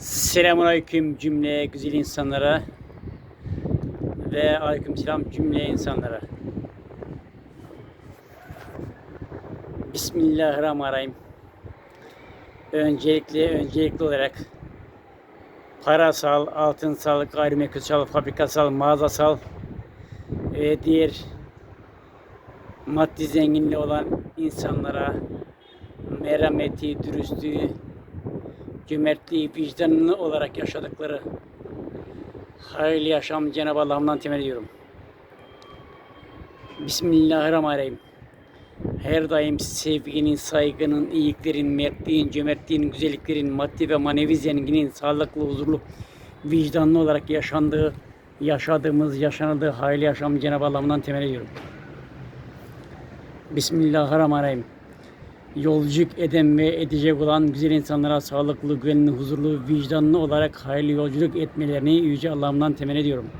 Selamünaleyküm cümle güzel insanlara ve aleykümselam cümle insanlara. Bismillahirrahmanirrahim. Öncelikle öncelikli olarak parasal, altınsal, gayrimenkulsal, fabrikasal, mağazasal ve diğer maddi zenginliği olan insanlara merhameti, dürüstlüğü, cömertliği, vicdanlı olarak yaşadıkları hayırlı yaşam Cenab-ı Allah'ımdan temenni ediyorum. Bismillahirrahmanirrahim. Her daim sevginin, saygının, iyiliklerin, mertliğin, cömertliğin, güzelliklerin, maddi ve manevi zenginliğin sağlıklı, huzurlu, vicdanlı olarak yaşandığı, yaşadığımız, yaşanıldığı hayırlı yaşam Cenab-ı Allah'ımdan temenni ediyorum. Bismillahirrahmanirrahim yolculuk eden ve edecek olan güzel insanlara sağlıklı, güvenli, huzurlu, vicdanlı olarak hayırlı yolculuk etmelerini Yüce Allah'ımdan temenni ediyorum.